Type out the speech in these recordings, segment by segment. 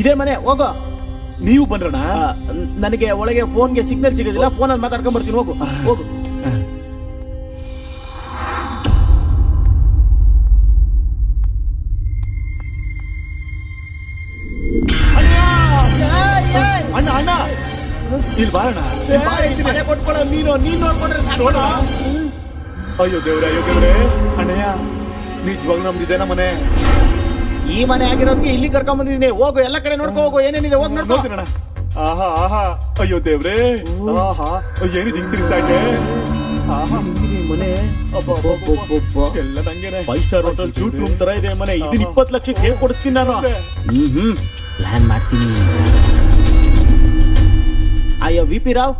ಇದೇ ಮನೆ ಹೋಗೋ. ನೀವು ಬಂದ್ರಣ ನನಗೆ ಒಳಗೆ ಫೋನ್ಗೆ ಸಿಗ್ನಲ್ ಸಿಗೋದಿಲ್ಲ ಫೋನಲ್ಲಿ ಮಾತಾಡ್ಕೊಂಡ್ ಬರ್ತೀನಿ ಹೋಗು ಹೋಗು. ಅಣ್ಣ ಅಣ್ಣ. ಇಲ್ಲಿ ಬಾರಣ ಕೊಟ್ಕೊಳ್ಳೋ ನೀನು ನೀನ್ ನೋಡ್ಕೊಂಡ್ರೆ ಅಯ್ಯೋ ದೇವ್ರೆ ಅಯ್ಯೋ ದೇವ್ರೆ. ಅಣ್ಣಯ್ಯ ನಿಜವಾಗ್ ನಮ್ದಿದೆ ಮನೆ. ಈ ಮನೆ ಆಗಿರೋದಕ್ಕೆ ಇಲ್ಲಿ ಕರ್ಕೊಂಡ್ ಬಂದಿದ್ದೀನಿ. ಹೋಗು ಎಲ್ಲ ಕಡೆ ನೋಡ್ಕೋ ಹೋಗು ಏನೇನಿದೆ ಹೋಗಿ ನೋಡ್ಕೋ. ಆಹಾ ಆಹಾ. ಅಯ್ಯೋ ದೇವ್ರೇ. ಆಹಾ ಏನಿದೆ ಹಿಂಗ್ ತಿರ್ಗ್ತಾ ಇದೆ? ಆಹಾ. ಮನೆ ಎಲ್ಲ ನಂಗೇನೆ five star hotel suite room ತರ ಇದೆ. ಮನೆ ಇದನ್ನ ಇಪ್ಪತ್ತು ಲಕ್ಷಕ್ಕೆ ಕೊಡಿಸ್ತೀನಿ ನಾನು? ಹ್ಮ್ ಹ್ಮ್. ಪ್ಲಾನ್ ಮಾಡ್ತೀನಿ. ಅಯ್ಯೋ V P Rao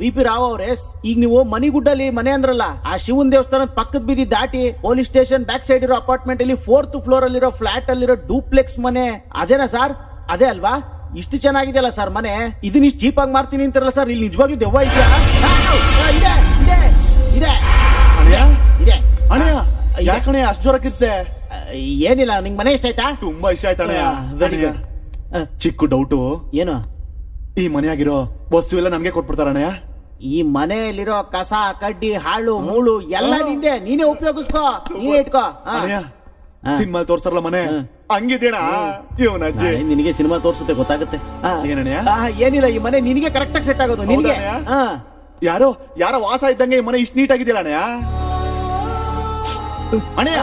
V P Rao ಅವ್ರೆ ಈಗ ನೀವು ಮನಿಗುಡ್ಡಲ್ಲಿ ಮನೆ ಅಂದ್ರಲ್ಲ ಆ ಶಿವನ್ ದೇವಸ್ಥಾನದ ಪಕ್ಕದ ಬೀದಿ ದಾಟಿ ಪೊಲೀಸ್ ಸ್ಟೇಷನ್ ಬ್ಯಾಕ್ ಸೈಡ್ ಇರೋ ಅಪಾರ್ಟ್ಮೆಂಟ್ ಅಲ್ಲಿ ಫೋರ್ತ್ ಫ್ಲೋರ್ ಅಲ್ಲಿರೋ ಫ್ಲಾಟ್ ಅಲ್ಲಿರೋ ಡೂಪ್ಲೆಕ್ಸ್ ಮನೆ ಅದೇನಾ ಸರ್? ಅದೇ ಅಲ್ವಾ? ಇಷ್ಟು ಚೆನ್ನಾಗಿದೆಯಲ್ಲ ಸರ್ ಮನೆ? ಇದನ್ನ ಇಷ್ಟು ಚೀಪ್ ಆಗಿ ಮಾಡ್ತೀನಿ ಅಂತಾರಲ್ಲ ಸರ್ ಇಲ್ಲಿ ನಿಜವಾಗ್ಲೂ ದೆವ್ವ ಇದೆಯಾ? ಇದೆ ಇದೆ ಇದೆ. ಇದೆ. ಅಣ್ಣ. ಯಾಕಣೆ ಅಷ್ಟು ಜೋರ ಕಿಸ್ದೆ ಏನಿಲ್ಲ ನಿಂಗ್ ಮನೆ ಇಷ್ಟ ಆಯ್ತಾ? ತುಂಬಾ ಇಷ್ಟ ಆಯ್ತಾ ಚಿಕ್ಕ ಡೌಟು ಏನು? ಈ ಮನೆಯಾಗಿರೋ ವಸ್ತು ಎಲ್ಲ ನನ್ಗೆ ಕೊಟ್ಬಿಡ್ತಾರಣ್ಣ ಈ ಮನೆಯಲ್ಲಿರೋ ಕಸ ಕಡ್ಡಿ ಹಾಳು ಮೂಳು ಎಲ್ಲ ನಿಂದೆ. ನೀನೇ ಉಪಯೋಗಿಸ್ಕೋ. ನೀನೇ ಇಟ್ಕೋ. ಆ. ಸಿನಿಮಾ ತೋರ್ಸಲ್ಲ ಮನೆ? ಹಂಗಿದ್ದೀಣ ಹಂಗಿದೇಣ ಇವನ ಅಜ್ಜಿ. ನಾಳೆ ನಿನಗೆ ಸಿನಿಮಾ ತೋರ್ಸುತ್ತೆ ಗೊತ್ತಾಗುತ್ತೆ. ಆ. ಆ, ಏನಿಲ್ಲ ಈ ಮನೆ ನಿನಗೆ ಕರೆಕ್ಟ್ ಆಗಿ ಸೆಟ್ ಆಗೋದು ನಿನಗೆ? ಹಾ. ಯಾರೋ ಯಾರೋ ವಾಸ ಇದ್ದಂಗೆ ಈ ಮನೆ ಇಷ್ಟು ನೀಟ್ ಆಗಿದೆಯಲ್ಲ ಅಣ್ಣ ಅಣ್ಣಯ್ಯ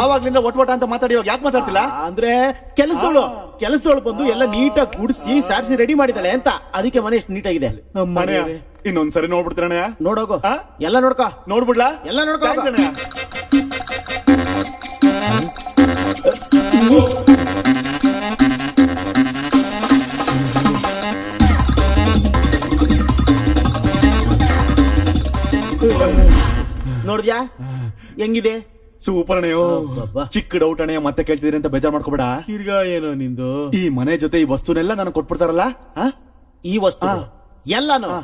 ಆವಾಗ್ಲಿಂದ ಒಟ್ ಒಟ ಅಂತ ಮಾತಾಡಿ ಇವಾಗ ಯಾಕೆ ಮಾತಾಡ್ತಿಲ್ಲ? ಅಂದ್ರೆ ಕೆಲಸದೋಳು ಕೆಲಸದೋಳು ಕೆಲಸದವಳು ಬಂದು ಎಲ್ಲ ನೀಟಾಗಿ ಗುಡಿಸಿ ಸಾರಿಸಿ ರೆಡಿ ಮಾಡಿದಾಳೆ ಅಂತ. ಅದಕ್ಕೆ ಮನೆ ಎಷ್ಟು ನೀಟಾಗಿದೆ. ಅಣ್ಣಯ್ಯ ಇನ್ನೊಂದ್ಸರಿ ನೋಡ್ಬಿಡ್ತೀರಣ ನೋಡೋಗು. ಆ? ಎಲ್ಲ ನೋಡ್ಕೋ. ನೋಡ್ಬಿಡ್ಲಾ? ಎಲ್ಲ ನೋಡ್ಕೋ. ಹೋಗು. ನೋಡ್ದ್ಯಾ? ಹೆಂಗಿದೆ? ಸೂಪರ್ ಅಣ್ಣಯ್ಯೋ ಅಬ್ಬಬ್ಬಾ. ಚಿಕ್ಕ ಡೌಟ್ ಅಣ್ಣಯ್ಯ ಮತ್ತೆ ಕೇಳ್ತಿದ್ರಿ ಅಂತ ಬೇಜಾರ್ ಮಾಡ್ಕೋಬೇಡ ತಿರ್ಗಾ ಏನೋ ನಿಂದು ಈ ಮನೆ ಜೊತೆ ಈ ವಸ್ತುನೆಲ್ಲ ನನಗೆ ಕೊಟ್ಬಿಡ್ತಾರಲ್ಲ ಆ? ಈ ವಸ್ತು ಆ. ಎಲ್ಲಾನು ಆ.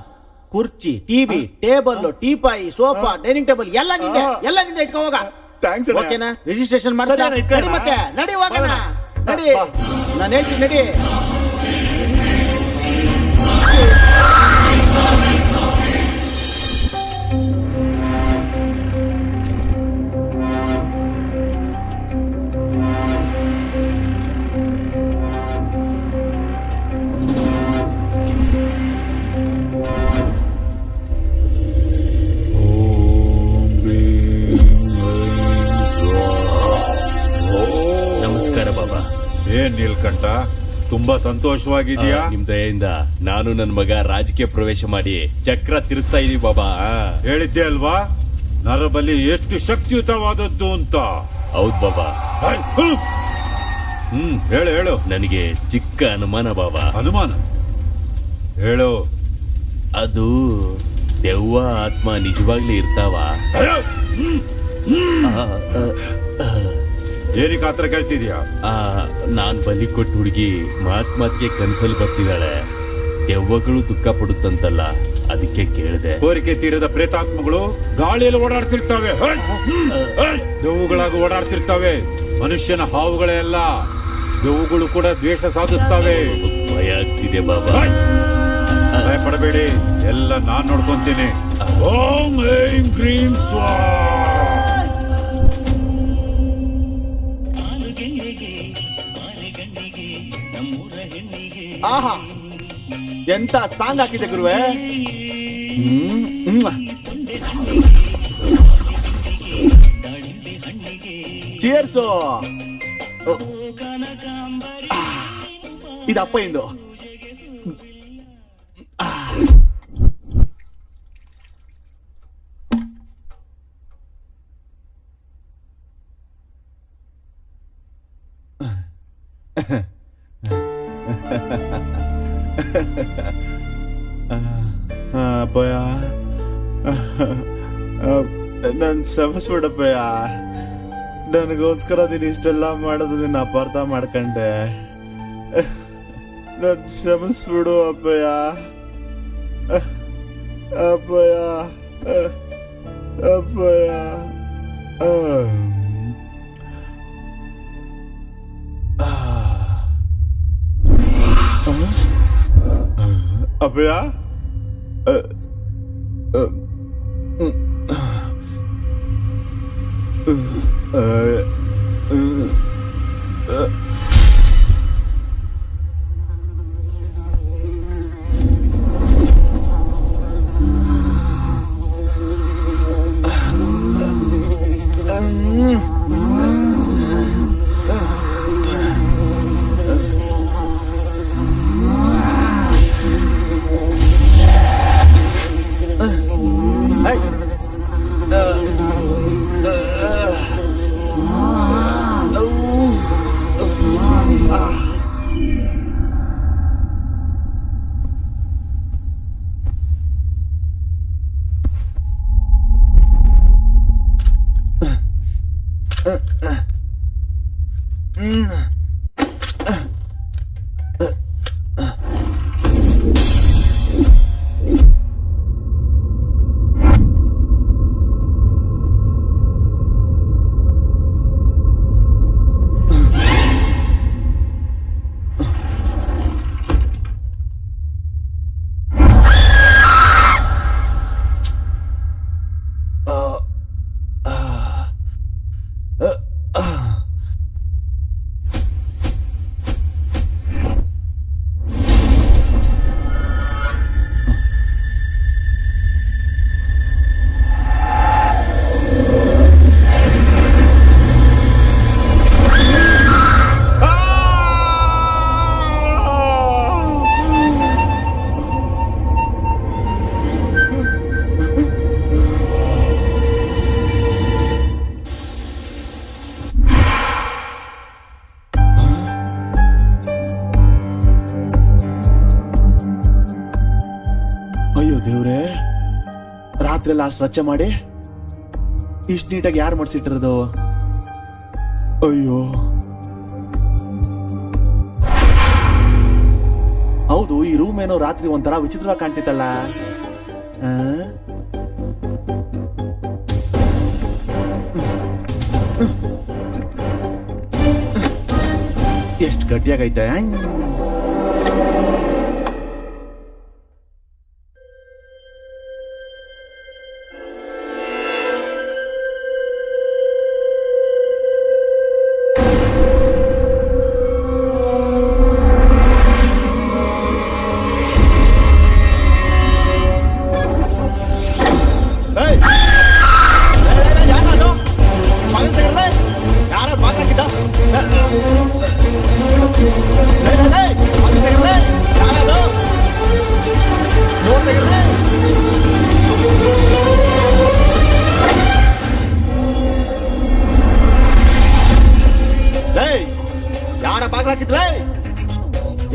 ಕುರ್ಚಿ TV table teapoy sofa dining table ಎಲ್ಲ ನಿಂದೆ ಆ. ಎಲ್ಲ ನಿಂದೆ ಇಟ್ಕೋ ಹೋಗ ಥ್ಯಾಂಕ್ಸ್ ಅಣ್ಣ ಓಕೆನಾ ರಿಜಿಸ್ಟ್ರೇಷನ್ ಸರಿ ಅಣ್ಣ, ಇಟ್ಕೊಳ್ಳೋಣ. ನಡಿ ಮತ್ತೆ ನಡಿ ಹೋಗೋಣ ಬರೋಣ. ನಡಿ ಬಾ. ನಾನು ಹೇಳ್ತೀನಿ ನಡಿ ತುಂಬಾ ಸಂತೋಷವಾಗಿದ್ಯಾ? ನಿಮ್ ದಯೆಯಿಂದ ನಾನು ನನ್ನ ಮಗ ರಾಜಕೀಯ ಪ್ರವೇಶ ಮಾಡಿ ಚಕ್ರ ತಿರ್ಸ್ತಾ ಇದೀವಿ ಬಾಬಾ. ಹೇಳಿದ್ದೆ ಅಲ್ವಾ? ನರಬಲಿ ಎಷ್ಟು ಶಕ್ತಿಯುತವಾದದ್ದು ಅಂತ. ಹೌದ್ ಬಾಬಾ. ಹ್ಮ್. ಹೇಳು ಹೇಳು. ನನಗೆ ಚಿಕ್ಕ ಅನುಮಾನ ಬಾಬಾ. ಅನುಮಾನ? ಹೇಳು. ಅದು ದೆವ್ವ ಆತ್ಮ ನಿಜವಾಗ್ಲೂ ಇರ್ತಾವ? ಏನಕ್ಕೆ ಆತರ ಕೇಳ್ತಿದ್ಯಾ? ಆ, ನಾನ್ ಬಲಿ ಕೊಟ್ಟು ಹುಡುಗಿ ಮಾತ್ ಮಾತ್ಗೆ ಕನಸಲ್ಲಿ ಬರ್ತಿದ್ದಾಳೆ. ದೆವ್ವಗಳು ದುಃಖ ಪಡುತ್ತಂತಲ್ಲ ಅದಕ್ಕೆ ಕೇಳಿದೆ. ಕೋರಿಕೆ ತೀರದ ಪ್ರೇತಾತ್ಮಗಳು ಗಾಳಿಯಲ್ಲಿ ಓಡಾಡ್ತಿರ್ತವೆ. ನೋವುಗಳಾಗಿ ಓಡಾಡ್ತಿರ್ತವೆ. ಮನುಷ್ಯನ ಹಾವುಗಳೇ ಅಲ್ಲ. ದೆವ್ವಗಳು ಕೂಡ ದ್ವೇಷ ಸಾಧಿಸ್ತವೆ. ಭಯ ಆಗ್ತಿದೆ ಬಾಬಾ. ಭಯ ಪಡಬೇಡಿ ಎಲ್ಲ ನಾನ್ ನೋಡ್ಕೊಂತೀನಿ. ಓಂ ಕ್ರೀಂ ಸ್ವಾಹ ಆಹಾ. ಎಂತ ಸಾಂಗ್ ಹಾಕಿದೆ ಗುರುವೆ. ಚಿಯರ್ಸು ಇದಪ್ಪ ಇಂದು. ಬಿಡಪ್ಪಯ್ಯ ನನ್ನ ಕ್ಷಮಿಸ್ಬಿಡಪ್ಪಯ್ಯ ನನಗೋಸ್ಕರ ನೀನು ಇಷ್ಟೆಲ್ಲ ಮಾಡೋದು ನಿನ್ನ ಅಪಾರ್ಥ ಮಾಡ್ಕೊಂಡೆ. ನಾನು ಕ್ಷಮಿಸ್ಬಿಡು ಅಪ್ಪಯ್ಯ. ಅಪ್ಪಯ್ಯ ಅಪ್ಪಯ್ಯ. ಅಪ್ಪಯ್ಯ うん。うん。うん。ಅಷ್ಟು ಮಾಡಿ ಇಷ್ಟು ನೀಟಾಗಿ ಯಾರು ಮಾಡಿಸಿಟ್ಟಿರೋದು? ಅಯ್ಯೋ. ಹೌದು, ಈ ರೂಮ್ ಏನೋ ರಾತ್ರಿ ಒಂಥರ ವಿಚಿತ್ರವಾಗಿ ಕಾಣ್ತಿತ್ತಲ್ಲ? ಎಷ್ಟು ಗಟ್ಟಿಯಾಗೈತೆ ಯಾರ ಬಾಗಿಲು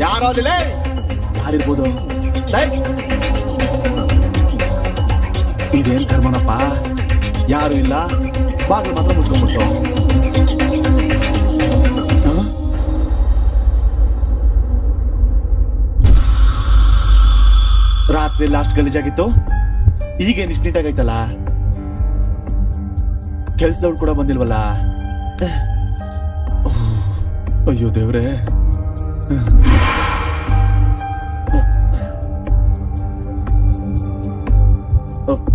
ಯಾರು ಅಲ್ಲಿ ಯಾರಿರ್ಬೋದು! ಇದೇನ್ ಧರ್ಮನಪ್ಪ? ಯಾರು ಇಲ್ಲ? ಬಾಗಿಲು ಮಾತ್ರ ಮುಚ್ಕೊಂಡ್ಬಿಟ್ಟು? ರಾತ್ರಿ ಲಾಸ್ಟ್ ಗಲೀಜಾಗಿತ್ತು. ಈಗೇನ್ ಇಷ್ಟು ನೀಟಾಗೈತಲ್ಲ ಕೆಲ್ಸದವ್ರು ಕೂಡ ಬಂದಿಲ್ವಲ್ಲ? ಅಯ್ಯೋ ದೇವ್ರೆ ಅಬ್ಬ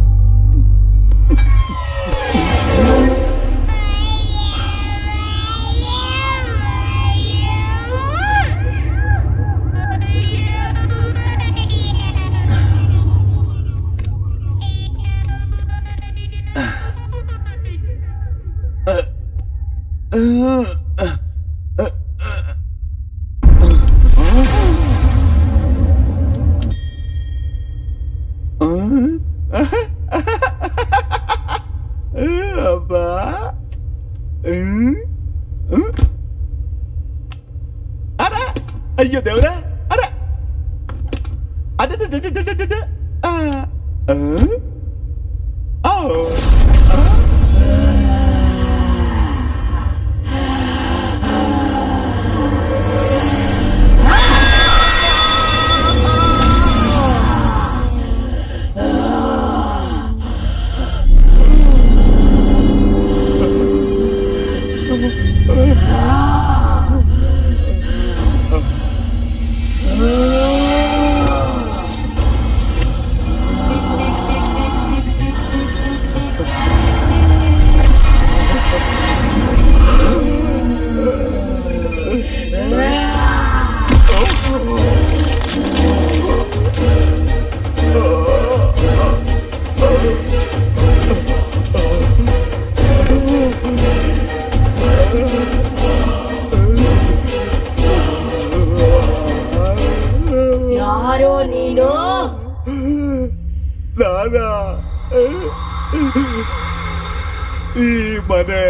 ಮನೆ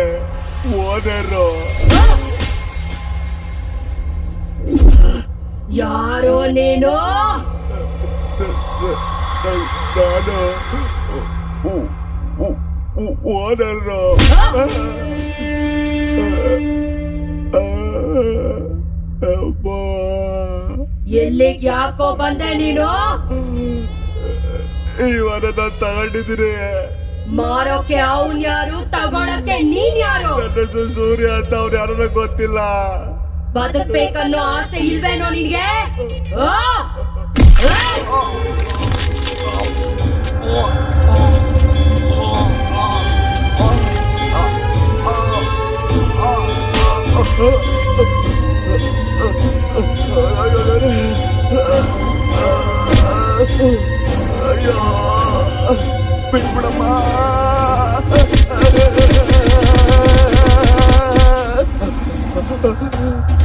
ಓನರು. ಯಾರೋ ನೀನು? ನಾನು ಓನರು. ಎಲ್ಲಿಗೆ ಯಾಕೋ ಬಂದೆ ನೀನು? ಈ ವಾರ ನಾನು ತಗೊಂಡಿದ್ದೀನಿ. ಮಾರೋಕೆ ಅವ್ನ್ ಯಾರು ತಗೊಳಕ್ಕೆ ನೀನ್ ಯಾರು ಸೂರ್ಯ ಅಂತ ಅವ್ರು ಯಾರನ್ನ ಗೊತ್ತಿಲ್ಲ ಬದುಕ್ಬೇಕನ್ನೋ ಆಸೆ ಇಲ್ವೇನೋ ನಿನ್ಗೆ? ಏಯ್! ಅಯ್ಯೋ ಬಿಟ್ಬಿಡಮ್ಮ.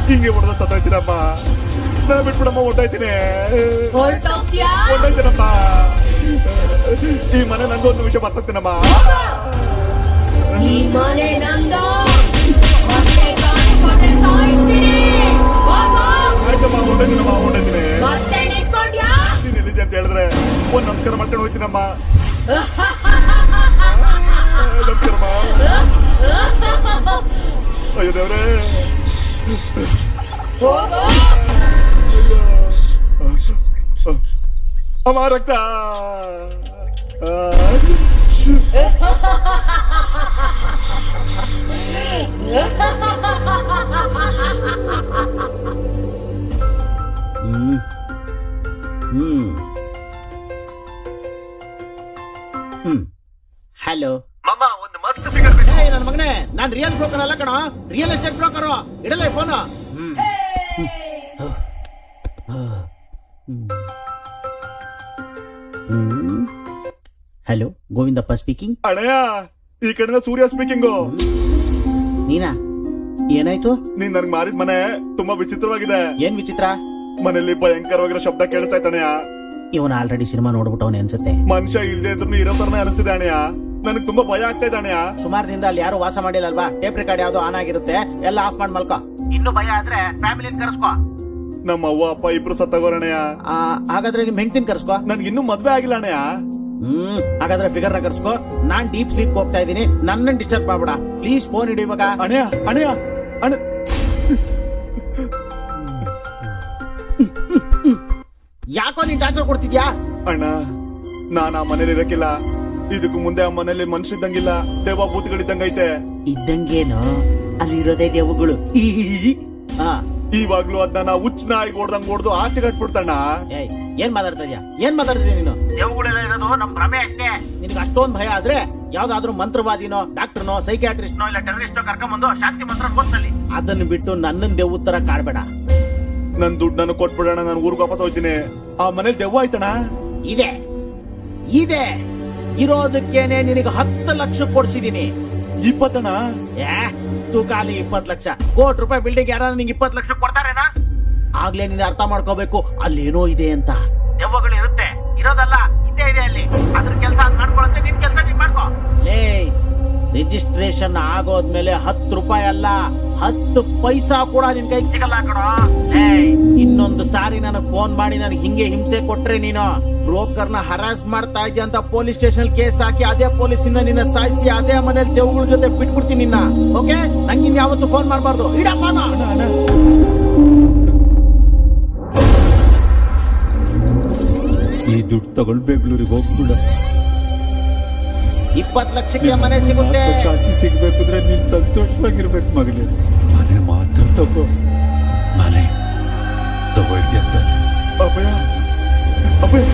ಹೀಗೆ ಹೊಡೆದ ಸತ್ತೋಯ್ತೀನಮ್ಮ ನಾ ಬಿಟ್ಬಿಡಮ್ಮ ಹೊಟ್ಟಾಯ್ತೀನಿ? ಹೊಟ್ಟೋಯ್ತೀನಮ್ಮ ಈ ಮನೆ ನಂದು ಒಂದು ವಿಷಯ ಬರ್ತಾಗ್ತೀನಮ್ಮ. ಈ ಮನೆ ನಂದು. ಆಯ್ತಮ್ಮ ಹೊಟ್ಟೋಯ್ತೀನಮ್ಮ ಹೊಟ್ಟೋಯ್ತೀನಿ ಅಂತ ಹೇಳಿದ್ರೆ ಒಂದ್ ನಮಸ್ಕಾರ ಮಾಡ್ಕೊಂಡು ಹೋಗ್ತೀನಮ್ಮ ನಮಸ್ಕಾರಮ್ಮ ಅಯ್ಯೋ ದೇವ್ರೇ. ಅಮ್ಮ ರಕ್ತ ಆ, ಹ್ಮ್. ಹಲೋ. ಮಾಮ ಒಂದು ಮಸ್ತ್ ಫಿಗರ್ ಏಯ್ ನನ್ನ ಮಗನೇ ನಾನು ರಿಯಲ್ ಬ್ರೋಕರ್ ಅಲ್ಲ ಕಣ. ರಿಯಲ್ ಎಸ್ಟೇಟ್ ಬ್ರೋಕರ್ ಇಡಲ್ಲ ಫೋನ್ ಹಲೋ ಗೋವಿಂದಪ್ಪ ಸ್ಪೀಕಿಂಗ್ ಅಣ್ಣಯ್ಯ ಈ ಕಡೆಯಿಂದ ಸೂರ್ಯ ಸ್ಪೀಕಿಂಗು ನೀನಾ? ಏನಾಯ್ತು? ನೀನ್ ನನ್ಗೆ ಮಾರಿದ ಮನೆ ತುಂಬಾ ವಿಚಿತ್ರವಾಗಿದೆ. ಏನ್ ವಿಚಿತ್ರ? ಮನೆಯಲ್ಲಿ ಭಯಂಕರವಾಗಿರೋ ಶಬ್ದ ಕೇಳಿಸ್ತಾ ಇದ್ದಾಣಯ್ಯ ಇವನ್ ಆಲ್ರೆಡಿ ಸಿನಿಮಾ ನೋಡ್ಬಿಟ್ಟವನೇ ಅನ್ಸುತ್ತೆ. ಮನುಷ್ಯ ಇಲ್ದೇ ಇದ್ರು ಇರೋ ತರನೇ ಅನಿಸ್ತಿದೆ ಅಣ್ಣಯ್ಯ ನನಗೆ ತುಂಬಾ ಭಯ ಆಗ್ತಾ ಇದೆ ಅಣ್ಣಯ್ಯ ಸುಮಾರು ದಿನದ ಅಲ್ಲಿ ಯಾರು ವಾಸ ಮಾಡಿಲ್ಲ ಅಲ್ವಾ ಟೇಪ್ ರೆಕಾರ್ಡ್ ಯಾವ್ದು ಆನ್ ಆಗಿರುತ್ತೆ. ಎಲ್ಲ ಆಫ್ ಮಾಡಿ ಮಲ್ಕೋ. ಇನ್ನು ಭಯ ಆದ್ರೆ ಫ್ಯಾಮಿಲಿ ಕರ್ಸ್ಕೋ. ನಮ್ಮ ಅವ್ವ ಅಪ್ಪ ಇಬ್ರು ಸತ್ತಗೋರಣ್ಣಯ್ಯ ಆ, ಹಾಗಾದ್ರೆ ನಿಮ್ ಹೆಂಡತಿನ ಕರ್ಸ್ಕೋ? ನನ್ಗೆ ಇನ್ನೂ ಮದ್ವೆ ಆಗಿಲ್ಲ ಅಣ್ಣ. ಹ್ಮ್ ಹಾಗಾದ್ರೆ ಫಿಗರ್ನ ಕರ್ಸ್ಕೋ. ನಾನ್ ಡೀಪ್ ಸ್ಲೀಪ್ ಹೋಗ್ತಾ ಇದೀನಿ ನನ್ನ ಡಿಸ್ಟರ್ಬ್ ಮಾಡ್ಬೇಡ. ಪ್ಲೀಸ್ ಫೋನ್ ಇಡು ಇವಾಗ ಅಣ್ಣ ಅಣ್ಣಯ್ಯ ಅಣ್ಣ. ಯಾಕೋ ನೀನ್ ಟಾರ್ಚರ್ ಕೊಡ್ತಿದ್ಯಾ? ಅಣ್ಣ ನಾನ್ ಆ ಮನೇಲಿ ಇರಕ್ಕಿಲ್ಲ. ಇದಕ್ಕೂ ಮುಂದೆ ಆ ಮನೇಲಿ ಮನುಷ್ಯ ಇದ್ದಂಗಿಲ್ಲ ದೇವ ಭೂತಗಳಿದ್ದಂಗೈತೆ. ಇದ್ದಂಗೇನು? ಅಲ್ಲಿರೋದೇ ದೇವುಗಳು ಹಾ ಇವಾಗ್ಲೂ ಅದನ್ನ ನಾ ಹುಚ್ಚ ನಾಯಿ ಓಡ್ದಂಗ್ ಓಡ್ದು ಆಚೆ ಕಟ್ಬಿಡ್ತಣ್ಣ. ಏಯ್ ಏನ್ ಮಾತಾಡ್ತಾ ಇದೀಯ? ಏನ್ ಮಾತಾಡ್ತಿದ್ಯಾ ನೀನು? ದೇವುಗಳೆಲ್ಲ ಇರೋದು ನಮ್ ಭ್ರಮೆ ಅಷ್ಟೇ. ನಿನಗೆ ಅಷ್ಟೊಂದ್ ಭಯ ಆದ್ರೆ ಯಾವ್ದಾದ್ರು ಮಂತ್ರವಾದಿನೋ ಡಾಕ್ಟರ್ನೋ ಸೈಕ್ಯಾಟ್ರಿಸ್ಟ್ನೋ ಇಲ್ಲ ಟೆರರಿಸ್ಟೋ ಕರ್ಕೊಂಡ್ಬಂದು ಶಾಂತಿ ಮಂತ್ರ ಗೊತ್ತಲ್ಲಿ ಅದನ್ನ ಬಿಟ್ಟು ನನ್ನ ದೇವ್ ತರ ಕಾಡ್ಬೇಡ. ನನ್ ದುಡ್ಡನ್ನು ಕೊಟ್ಬಿಡೋಣ ನಾನು ಊರಿಗೆ ವಾಪಸ್ ಹೋಗ್ತೀನಿ. ಆ ಮನೇಲಿ ದೆವ್ವ ಆಯ್ತಣ ಇದೆ. ಇದೆ. ಇರೋದಕ್ಕೇನೆ ನಿನಗೆ ಹತ್ತು ಲಕ್ಷ ಕೊಡ್ಸಿದೀನಿ. ಇಪ್ಪತ್ತಣ ಏ ತೂಕಾಲಿ ಇಪ್ಪತ್ ಲಕ್ಷ. ಕೋಟಿ ರೂಪಾಯಿ ಬಿಲ್ಡಿಂಗ್ ಯಾರು ನಿಂಗೆ ಇಪ್ಪತ್ ಲಕ್ಷ ಕೊಡ್ತಾರೇನಾ? ಆಗ್ಲೇ ನೀನು ಅರ್ಥ ಮಾಡ್ಕೋಬೇಕು. ಅಲ್ಲೇನೋ ಇದೆ ಅಂತ. ದೆವ್ವಗಳು ಇರುತ್ತೆ. ಇರೋದಲ್ಲ ಇದೆ ಇದೆ ಅಲ್ಲಿ. ಅದ್ರ ಕೆಲಸ ಮಾಡ್ಕೊಳತ್ತೆ ನಿನ್ ಕೆಲಸ ನೀನ್ ಮಾಡ್ಕೋ. ಲೇ ರಿಜಿಸ್ಟ್ರೇಷನ್ ಆಗೋದ್ಮೇಲೆ ಹತ್ತು ರೂಪಾಯಿ ಅಲ್ಲ, ಹತ್ತು ಪೈಸಾ ಕೂಡ ನಿನ್ ಕೈಗೆ ಸಿಗಲ್ಲ ಕಣೋ. ಇನ್ನೊಂದು ಸಾರಿ ನನಗೆ ಫೋನ್ ಮಾಡಿ ನನಗೆ ಹಿಂಗೆ ಹಿಂಸೆ ಕೊಟ್ರೆ ನೀನು. ಬ್ರೋಕರ್ನ ಹರಾಸ್ ಮಾಡ್ತಾ ಇದ್ಯಾ ಅಂತ ಪೊಲೀಸ್ ಸ್ಟೇಷನ್ ಕೇಸ್ ಹಾಕಿ ಅದೇ ಪೊಲೀಸ್ ಇಂದ ನಿನ್ನ ಸಾಯಿಸಿ ಅದೇ ಮನೇಲಿ ದೇವ್ಗಳ ಜೊತೆ ಬಿಟ್ಬಿಡ್ತೀನಿ ನಿನ್ನ. ಓಕೆ ನಂಗೆ ಇನ್ ಯಾವತ್ತು ಫೋನ್ ಮಾಡಬಾರ್ದು. ಇಡಪ್ಪ ಈ ದುಡ್ಡು ತಗೊಂಡು ಬೆಂಗಳೂರಿಗೆ ಹೋಗ್ಬಿಡ. ಇಪ್ಪತ್ ಲಕ್ಷಕ್ಕೆ ಮನೆ ಸಿಗುತ್ತೆ ಶಾಂತಿ ಸಿಗ್ಬೇಕಂದ್ರೆ ನೀನ್ ಸಂತೋಷವಾಗಿರ್ಬೇಕು ಮಗನೇ ಮನೆ ಮಾತ್ರ ತಗೋ ಮನೆ ತಗೊಳ್ತೀಯ ಅಂತ ಅಪ್ಪಯ್ಯ ಅಪ್ಪಯ್ಯ